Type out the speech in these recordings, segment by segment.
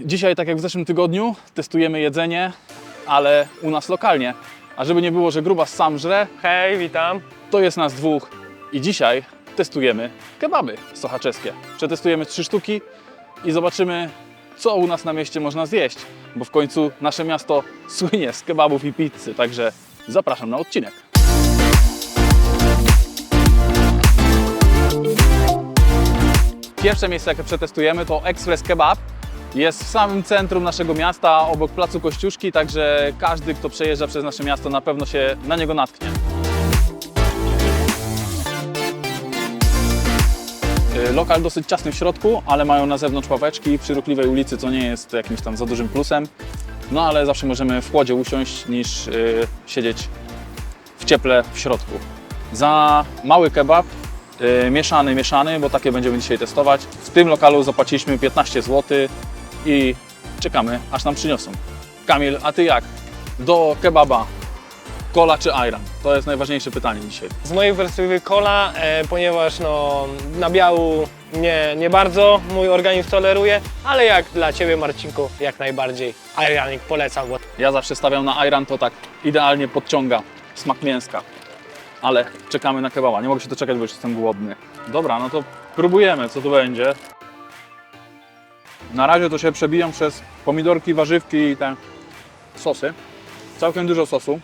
Dzisiaj, tak jak w zeszłym tygodniu, testujemy jedzenie, ale u nas lokalnie. A żeby nie było, że gruba sam żre, Hej, witam. to jest nas dwóch i dzisiaj testujemy kebaby sochaczeskie. Przetestujemy trzy sztuki i zobaczymy, co u nas na mieście można zjeść, bo w końcu nasze miasto słynie z kebabów i pizzy, także zapraszam na odcinek. Pierwsze miejsce, jakie przetestujemy, to Express Kebab. Jest w samym centrum naszego miasta, obok placu Kościuszki, także każdy, kto przejeżdża przez nasze miasto, na pewno się na niego natknie. Y, Lokal dosyć ciasny w środku, ale mają na zewnątrz ławeczki przy ruchliwej ulicy, co nie jest jakimś tam za dużym plusem. No ale zawsze możemy w chłodzie usiąść niż y, siedzieć w cieple w środku. Za mały kebab, y, mieszany, mieszany, bo takie będziemy dzisiaj testować. W tym lokalu zapłaciliśmy 15 zł i czekamy, aż nam przyniosą. Kamil, a ty jak? Do kebaba, kola czy ayran? To jest najważniejsze pytanie dzisiaj. Z mojej perspektywy cola, e, ponieważ no, na biału nie, nie bardzo mój organizm toleruje, ale jak dla Ciebie Marcinku, jak najbardziej. Ayranik polecam, bo Ja zawsze stawiam na ayran, to tak idealnie podciąga smak mięska. Ale czekamy na kebaba. Nie mogę się doczekać, bo już jestem głodny. Dobra, no to próbujemy, co tu będzie. Na razie to się przebijam przez pomidorki, warzywki i te sosy. Całkiem dużo sosu,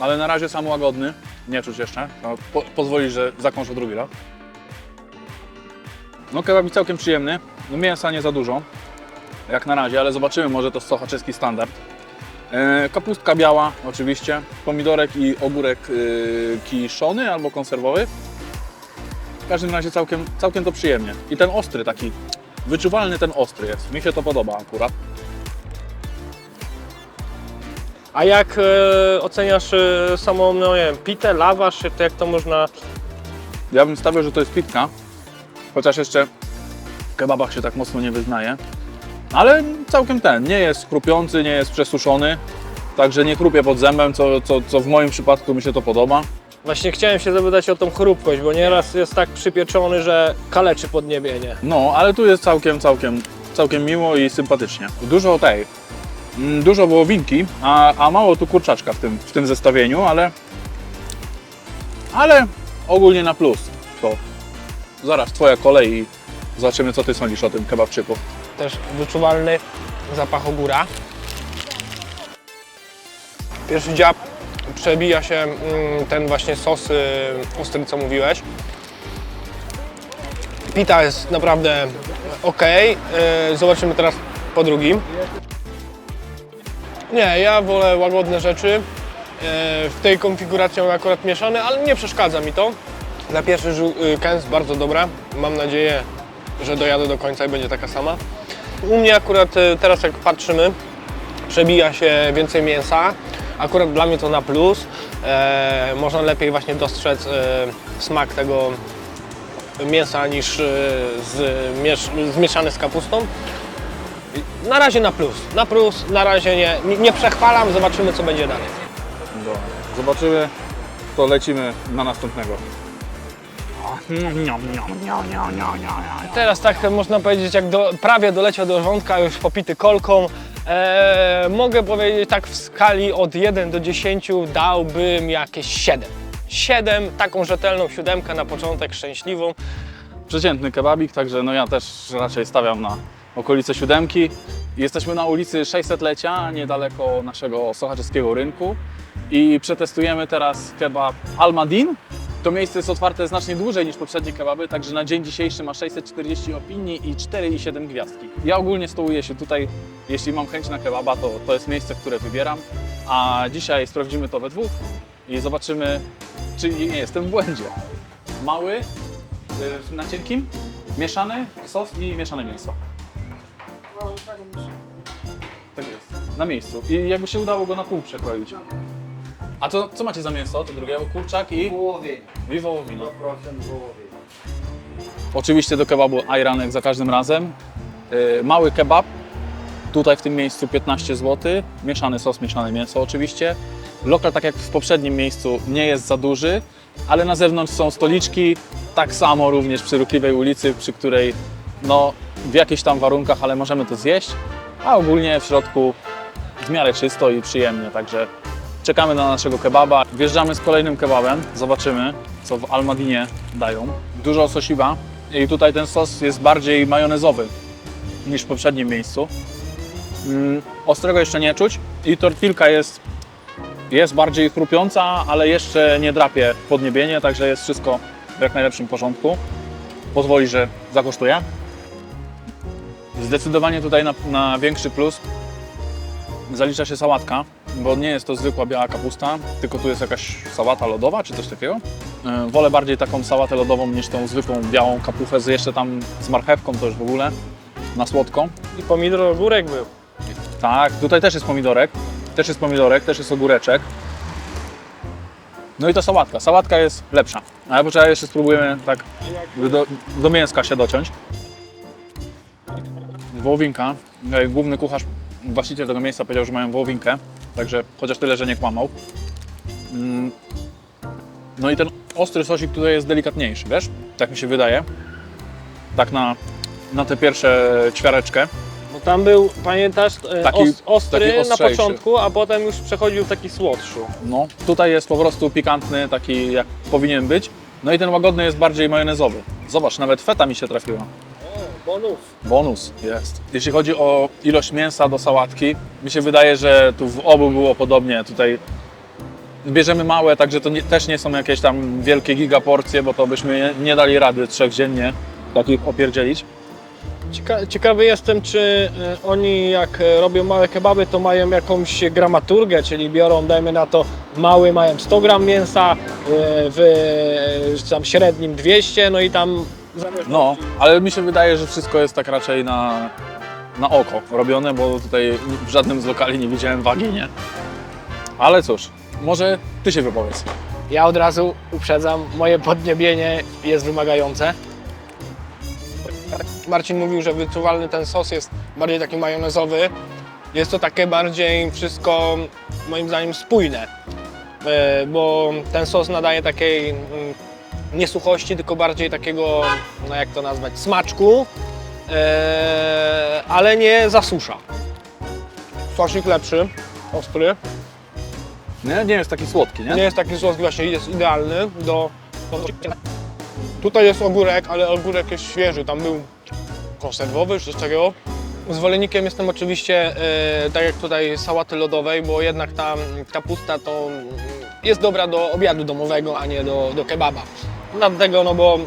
ale na razie sam łagodny. Nie czuć jeszcze. To Po, pozwoli, że zakąszę drugi raz. No kebab całkiem przyjemny. No mięsa nie za dużo, jak na razie, ale zobaczymy, może to sochaczeski standard. E, Kapustka biała oczywiście, pomidorek i ogórek y, kiszony albo konserwowy. W każdym razie całkiem, całkiem to przyjemnie. I ten ostry taki, wyczuwalny ten ostry jest. Mi się to podoba akurat. A jak e, oceniasz e, samą, no nie wiem, pitę, lawasz, to jak to można... Ja bym stawiał, że to jest pitka, chociaż jeszcze w kebabach się tak mocno nie wyznaje. Ale całkiem ten, nie jest chrupiący, nie jest przesuszony, także nie chrupie pod zębem, co, co, co w moim przypadku mi się to podoba. Właśnie chciałem się zapytać o tą chrupkość, bo nieraz jest tak przypieczony, że kaleczy podniebienie. No, ale tu jest całkiem, całkiem, całkiem miło i sympatycznie. Dużo tej, mm, dużo wołowinki, a, a mało tu kurczaczka w tym, w tym zestawieniu, ale, ale ogólnie na plus. To zaraz twoja kolej i zobaczymy, co ty sądzisz o tym kebabczyku. Też wyczuwalny zapach ogóra. Pierwszy dziab przebija się mm, ten właśnie sos ostry, co mówiłeś. Pita jest naprawdę ok. Zobaczymy teraz po drugim. Nie, ja wolę łagodne rzeczy. Y, W tej konfiguracji mam akurat mieszany, ale nie przeszkadza mi to. Na pierwszy żu- y, kęs bardzo dobra. Mam nadzieję, że dojadę do końca i będzie taka sama. U mnie akurat y, teraz jak patrzymy, przebija się więcej mięsa. Akurat dla mnie to na plus. E, można lepiej właśnie dostrzec e, smak tego mięsa niż e, z, miesz, zmieszany z kapustą. Na razie na plus. Na plus, na razie nie, nie, nie przechwalam, zobaczymy co będzie dalej. Dobra, zobaczymy, to lecimy na następnego. Teraz tak można powiedzieć, jak do, prawie doleciał do wątka, już popity kolką. E, mogę powiedzieć tak w skali od 1 do 10 dałbym jakieś 7. 7, taką rzetelną siódemkę na początek, szczęśliwą. Przeciętny kebabik, także no ja też raczej stawiam na okolice siódemki. Jesteśmy na ulicy 600-lecia, niedaleko naszego sochaczeskiego rynku i przetestujemy teraz kebab Almadin. To miejsce jest otwarte znacznie dłużej niż poprzednie kebaby, także na dzień dzisiejszy ma 640 opinii i 4,7 gwiazdki. Ja ogólnie stołuję się tutaj, jeśli mam chęć na kebaba, to, to jest miejsce, które wybieram, a dzisiaj sprawdzimy to we dwóch i zobaczymy, czy nie jestem w błędzie. Mały, y, na cienkim, mieszany sos i mieszane mięso. Tak jest, na miejscu. I jakby się udało go na pół przekroić. A to co macie za mięso? To drugie, kurczak i... Wołowienie, I wołowina. 100% wołowienie. Oczywiście do kebabu ajranek za każdym razem. Yy, Mały kebab, tutaj w tym miejscu 15 zł. Mieszany sos, mieszane mięso oczywiście. Lokal, tak jak w poprzednim miejscu, nie jest za duży, ale na zewnątrz są stoliczki. Tak samo również przy Ruchliwej ulicy, przy której no, w jakichś tam warunkach, ale możemy to zjeść, a ogólnie w środku w miarę czysto i przyjemnie, także czekamy na naszego kebaba. Wjeżdżamy z kolejnym kebabem, zobaczymy, co w Almadinie dają. Dużo sosiwa i tutaj ten sos jest bardziej majonezowy niż w poprzednim miejscu. Mm, ostrego jeszcze nie czuć i tortilka jest, jest bardziej chrupiąca, ale jeszcze nie drapie podniebienie, także jest wszystko w jak najlepszym porządku. Pozwoli, że zakosztuję. Zdecydowanie tutaj na, na większy plus zalicza się sałatka, bo nie jest to zwykła biała kapusta, tylko tu jest jakaś sałata lodowa czy coś takiego. Yy, Wolę bardziej taką sałatę lodową niż tą zwykłą białą kapuchę z jeszcze tam z marchewką to już w ogóle na słodko. I pomidor ogórek był. Tak, tutaj też jest pomidorek, też jest pomidorek, też jest ogóreczek. No i to sałatka. Sałatka jest lepsza. Ale poczekaj, jeszcze spróbujemy tak do, do mięska się dociąć. Wołowinka. E, Główny kucharz, właściciel tego miejsca powiedział, że mają wołowinkę. Także chociaż tyle, że nie kłamał. Mm. No i ten ostry sosik tutaj jest delikatniejszy, wiesz? Tak mi się wydaje. Tak na, na tę pierwsze ćwiareczkę. Bo tam był, pamiętasz, e, Taki- os- ostry taki na początku, a potem już przechodził taki słodszu. No, tutaj jest po prostu pikantny, taki jak powinien być. No i ten łagodny jest bardziej majonezowy. Zobacz, nawet feta mi się trafiła. Bonus. Bonus jest. Jeśli chodzi o ilość mięsa do sałatki, mi się wydaje, że tu w obu było podobnie. Tutaj bierzemy małe, także to nie, też nie są jakieś tam wielkie gigaporcje, bo to byśmy nie, nie dali rady trzech dziennie takich opierdzielić. Cieka ciekawy jestem, czy e, oni jak e, robią małe kebaby, to mają jakąś gramaturgę, czyli biorą, dajmy na to, mały mają 100 gram mięsa, e, w tam średnim 200, no i tam No, ale mi się wydaje, że wszystko jest tak raczej na, na oko robione, bo tutaj w żadnym z lokali nie widziałem wagi, nie? Ale cóż, może ty się wypowiedz. Ja od razu uprzedzam, moje podniebienie jest wymagające. Marcin mówił, że wyczuwalny ten sos jest bardziej taki majonezowy. Jest to takie bardziej wszystko, moim zdaniem, spójne, E, bo ten sos nadaje takiej mm, nie suchości, tylko bardziej takiego, no jak to nazwać, smaczku, e, ale nie zasusza. Sosik lepszy, ostry. Nie, nie jest taki słodki, nie? Nie jest taki sos właśnie, jest idealny do... Tutaj jest ogórek, ale ogórek jest świeży, tam był konserwowy czy coś takiego. Zwolennikiem jestem oczywiście, e, tak jak tutaj, sałaty lodowej, bo jednak ta kapusta to jest dobra do obiadu domowego, a nie do, do kebaba. Dlatego, no bo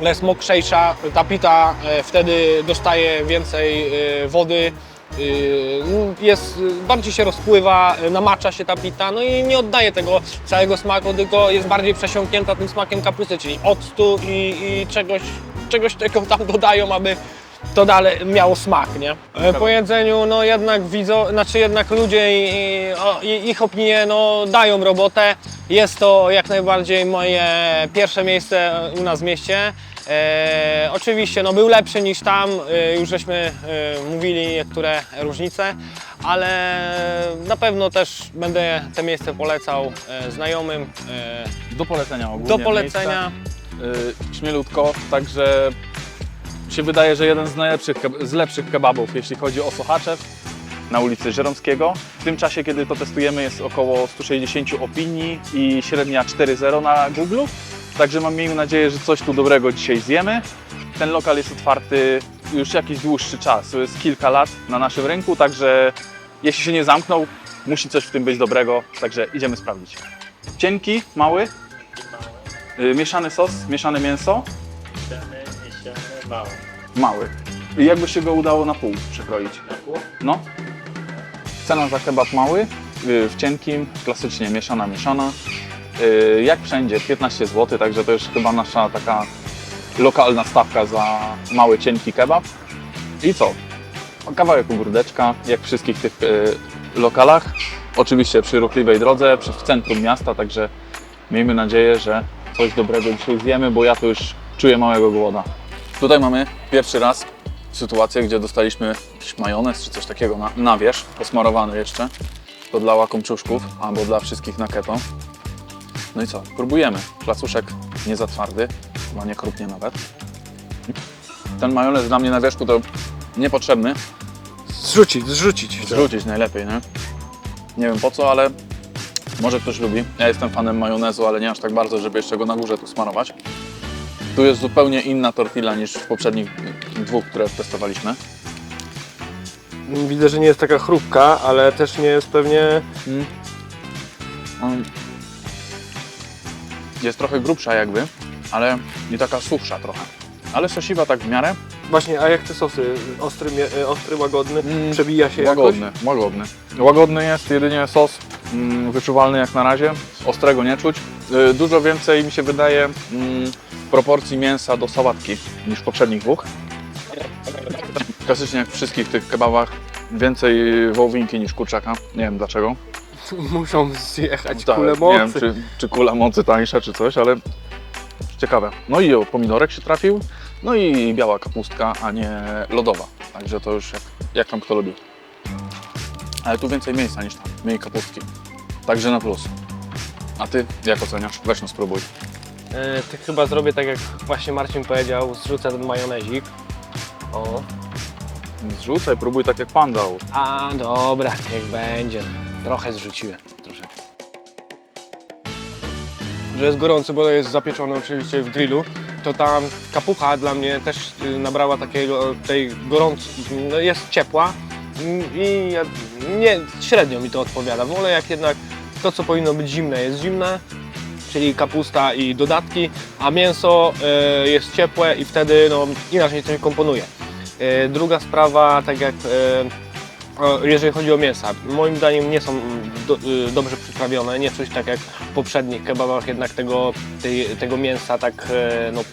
ona jest mokrzejsza, ta pita e, wtedy dostaje więcej e, wody, e, jest, bardziej się rozpływa, namacza się ta pita, no i nie oddaje tego całego smaku, tylko jest bardziej przesiąknięta tym smakiem kapusty, czyli octu i, i czegoś, czegoś tego tam dodają, aby to dalej miało smak, nie? E, Po jedzeniu, no jednak widzą, znaczy jednak ludzie i, i, o, i ich opinie, no dają robotę. Jest to jak najbardziej moje pierwsze miejsce u nas w mieście. E, oczywiście no, był lepszy niż tam, e, już żeśmy e, mówili niektóre różnice, ale na pewno też będę te miejsce polecał e, znajomym. E, Do polecenia ogólnie. do polecenia. Miejsca, y, śmielutko, także się wydaje, że jeden z najlepszych, z lepszych kebabów, jeśli chodzi o Sochaczew na ulicy Żeromskiego. W tym czasie, kiedy to testujemy, jest około 160 opinii i średnia 4.0 na Google. Także mam miejmy nadzieję, że coś tu dobrego dzisiaj zjemy. Ten lokal jest otwarty już jakiś dłuższy czas, jest kilka lat na naszym rynku, także jeśli się nie zamknął, musi coś w tym być dobrego, także idziemy sprawdzić. Cienki, mały, y, mieszany sos, mieszane mięso, mało. mały. I jakby się go udało na pół przekroić. Na pół? No. Cena za kebab mały, y, w cienkim, klasycznie mieszana, mieszana. Y, Jak wszędzie, 15 zł, także to już chyba nasza taka lokalna stawka za mały, cienki kebab. I co? Kawałek ogródeczka, jak w wszystkich tych y, lokalach. Oczywiście przy ruchliwej drodze, w centrum miasta, także miejmy nadzieję, że coś dobrego dzisiaj zjemy, bo ja to już czuję małego głoda. Tutaj mamy pierwszy raz sytuację, gdzie dostaliśmy jakiś majonez czy coś takiego na, na wierzch, posmarowany jeszcze. To dla łakomczuszków albo dla wszystkich na keto. No i co? Próbujemy. Placuszek nie za twardy, chyba nie krupnie nawet. ten majonez dla mnie na wierzchu to niepotrzebny. Zrzucić, zrzucić. Zrzucić najlepiej, nie? Nie wiem po co, ale może ktoś lubi. Ja jestem fanem majonezu, ale nie aż tak bardzo, żeby jeszcze go na górze tu smarować. Tu jest zupełnie inna tortilla niż w poprzednich dwóch, które testowaliśmy. Widzę, że nie jest taka chrupka, ale też nie jest pewnie... Mm. Jest trochę grubsza jakby, ale i taka suchsza trochę. Ale sosiwa tak w miarę. Właśnie, a jak te sosy? Ostry, e, ostry łagodny? Mm, Przebija się jakoś? Łagodny, łagodny. Łagodny jest jedynie sos, wyczuwalny jak na razie. Ostrego nie czuć. Y, Dużo więcej mi się wydaje mm, proporcji mięsa do sałatki niż poprzednich dwóch. Klasycznie jak w wszystkich tych kebabach więcej wołowinki niż kurczaka. Nie wiem dlaczego. Muszą zjechać Tak, kule Nie wiem, mocy. czy, czy kula mocy tańsza, czy coś, ale ciekawe. No i o, pomidorek się trafił, no i biała kapustka, a nie lodowa. Także to już jak, jak tam kto lubi. Ale tu więcej miejsca niż tam, mniej kapustki. Także na plus. A ty jak oceniasz? Weź no spróbuj. Ty chyba zrobię tak jak właśnie Marcin powiedział, zrzucę ten majonezik. O. Zrzucaj, próbuj tak jak pan dał. A dobra, niech będzie. Trochę zrzuciłem. Troszeczkę. Że jest gorący, bo jest zapieczony oczywiście w grillu, to ta kapucha dla mnie też y, nabrała takiego tej gorącej, no jest ciepła i ja, nie, średnio mi to odpowiada. Wolę jak jednak to, co powinno być zimne, jest zimne, czyli kapusta i dodatki, a mięso y, jest ciepłe i wtedy no, inaczej się komponuje. Y, Druga sprawa, tak jak y, jeżeli chodzi o mięsa, moim zdaniem nie są do, y, dobrze przyprawione, nie czuć tak jak w poprzednich kebabach jednak tego, tej, tego mięsa tak y, no,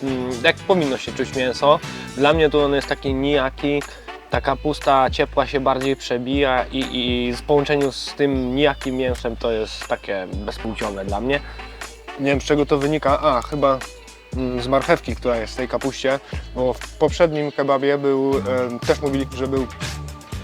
jak powinno się czuć mięso. Dla mnie to on jest taki nijaki, ta kapusta ciepła się bardziej przebija i, i w połączeniu z tym nijakim mięsem to jest takie bezpłciowe dla mnie. Nie wiem z czego to wynika, a chyba mm, z marchewki, która jest w tej kapuście, bo w poprzednim kebabie był, em, też mówili, że był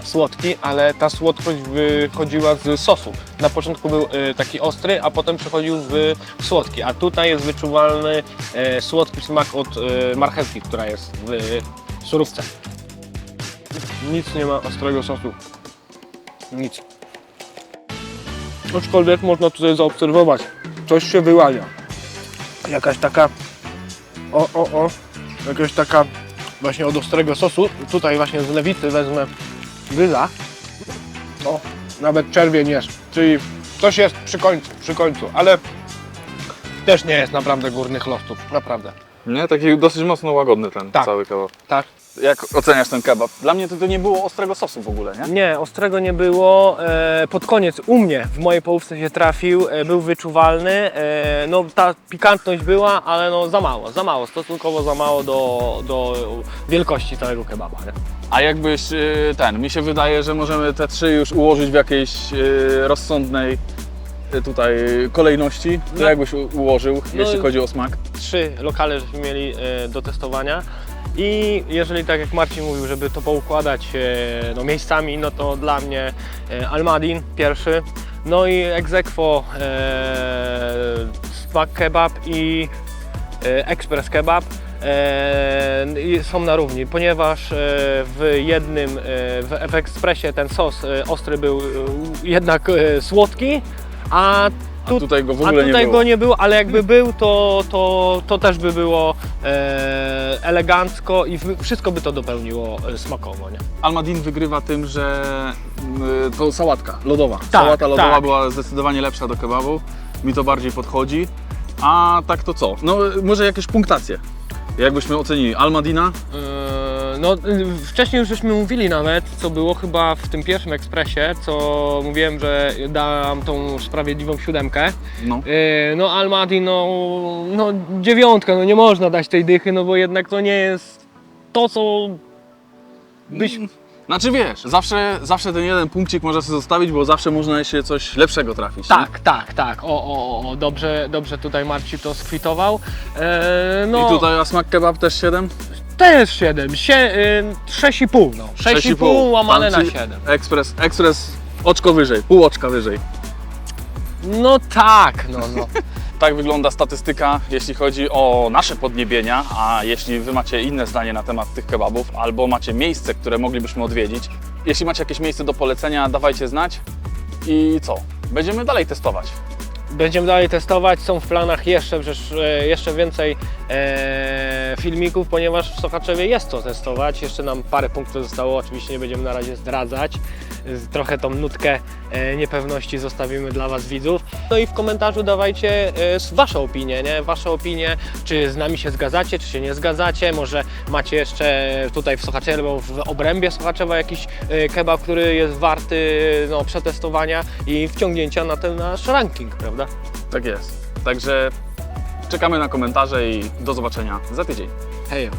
słodki, ale ta słodkość wychodziła z sosu. Na początku był e, taki ostry, a potem przechodził w słodki, a tutaj jest wyczuwalny e, słodki smak od e, marchewki, która jest w surówce. Nic nie ma ostrego sosu. Nic. Aczkolwiek można tutaj zaobserwować, coś się wyłania. Jakaś taka, o, o, o, jakaś taka właśnie od ostrego sosu. Tutaj właśnie z lewicy wezmę gryza. O, nawet czerwień jest, czyli coś jest przy końcu, przy końcu, ale też nie jest naprawdę górnych losów, naprawdę. Nie? Taki dosyć mocno łagodny ten Tak. cały kebab. Tak. Jak oceniasz ten kebab? Dla mnie to, to nie było ostrego sosu w ogóle, nie? Nie, ostrego nie było. E, pod koniec u mnie w mojej połówce się trafił, e, był wyczuwalny. E, no ta pikantność była, ale no za mało, za mało, stosunkowo za mało do, do wielkości całego kebaba. Nie? A jakbyś y, ten, mi się wydaje, że możemy te trzy już ułożyć w jakiejś y, rozsądnej y, tutaj kolejności. To No. jakbyś u- ułożył, jeśli chodzi o smak? Trzy lokale żeśmy mieli e, do testowania. I jeżeli tak jak Marcin mówił, żeby to poukładać e, no, miejscami, no to dla mnie e, Almadin pierwszy, no i Exequo e, Smak Kebab i Express Kebab są na równi, ponieważ w jednym, w, w Expressie ten sos ostry był jednak słodki, a A tutaj go w ogóle a tutaj nie było. go nie było, ale jakby był, to, to, to też by było e, elegancko i w- wszystko by to dopełniło e, smakowo, nie? Almadin wygrywa tym, że y, to sałatka lodowa. Tak, Sałata lodowa tak. była zdecydowanie lepsza do kebabu. Mi to bardziej podchodzi. A tak to co? No y, może jakieś punktacje. Jakbyśmy ocenili Almadina, E, No, y, wcześniej już żeśmy mówili nawet, co było chyba w tym pierwszym ekspresie, co mówiłem, że dam tą sprawiedliwą siódemkę. no E, No, Almaty, no, no dziewiątka, no nie można dać tej dychy, no bo jednak to nie jest to, co byś Znaczy wiesz, zawsze, zawsze ten jeden punkcik można sobie zostawić, bo zawsze można się coś lepszego trafić. Tak, tak, tak. O, o, o, dobrze, dobrze tutaj Marcin to skwitował. E, no, I tutaj a smak kebab też 7? Też 7, sie, y, 6,5 no. 6,5 łamane na Tam ci 7. Ekspres, ekspres oczko wyżej, pół oczka wyżej. No tak, no, no. Tak wygląda statystyka, jeśli chodzi o nasze podniebienia, a jeśli Wy macie inne zdanie na temat tych kebabów, albo macie miejsce, które moglibyśmy odwiedzić, jeśli macie jakieś miejsce do polecenia, dawajcie znać i co? Będziemy dalej testować. Będziemy dalej testować, są w planach jeszcze, przecież, e, jeszcze więcej e, filmików, ponieważ w Sochaczewie jest co testować. Jeszcze nam parę punktów zostało, oczywiście nie będziemy na razie zdradzać. Trochę tą nutkę e, niepewności zostawimy dla Was widzów. No i w komentarzu dawajcie e, Wasze opinie, nie? Wasze opinie, czy z nami się zgadzacie, czy się nie zgadzacie. Może macie jeszcze tutaj w Sochaczewie albo w obrębie Sochaczewa jakiś e, kebab, który jest warty no, przetestowania i wciągnięcia na ten nasz ranking, prawda? Tak jest. Także czekamy na komentarze i do zobaczenia za tydzień. Hej!